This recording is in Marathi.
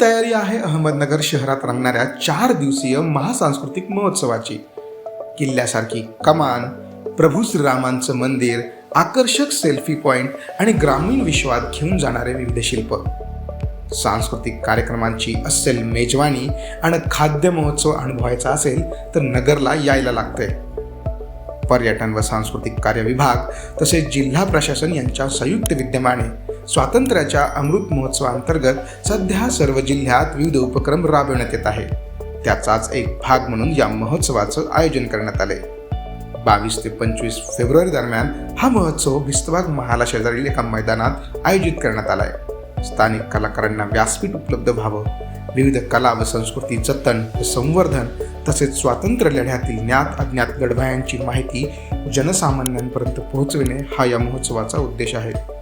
तयारी आहे अहमदनगर शहरात रंगणाऱ्या चार दिवसीय महासांस्कृतिक महोत्सवाची. किल्ल्यासारखी कमान प्रभू श्रीरामांचं मंदिर आकर्षक सेल्फी पॉइंट आणि ग्रामीण विश्वात घेऊन जाणारे विविध शिल्प. सांस्कृतिक कार्यक्रमांची अस्सल मेजवानी आणि खाद्य महोत्सव अनुभवायचा असेल तर नगरला यायला लागते पर्यटन व सांस्कृतिक कार्य विभाग तसेच जिल्हा प्रशासन यांच्या संयुक्त विद्यमाने स्वातंत्र्याच्या अमृत महोत्सवाअंतर्गत सध्या सर्व जिल्ह्यात विविध उपक्रम राबविण्यात येत आहे त्याचाच एक भाग म्हणून या महोत्सवाचं आयोजन करण्यात आले बावीस ते पंचवीस फेब्रुवारी दरम्यान हा महोत्सव भिस्तबाग महाला शेजारील एका मैदानात आयोजित करण्यात आलाय. स्थानिक कलाकारांना व्यासपीठ उपलब्ध व्हावं. विविध कला व संस्कृती जतन व संवर्धन तसेच स्वातंत्र्य लढ्यातील ज्ञात अज्ञात गडभायांची माहिती जनसामान्यांपर्यंत पोहोचविणे हा या महोत्सवाचा उद्देश आहे.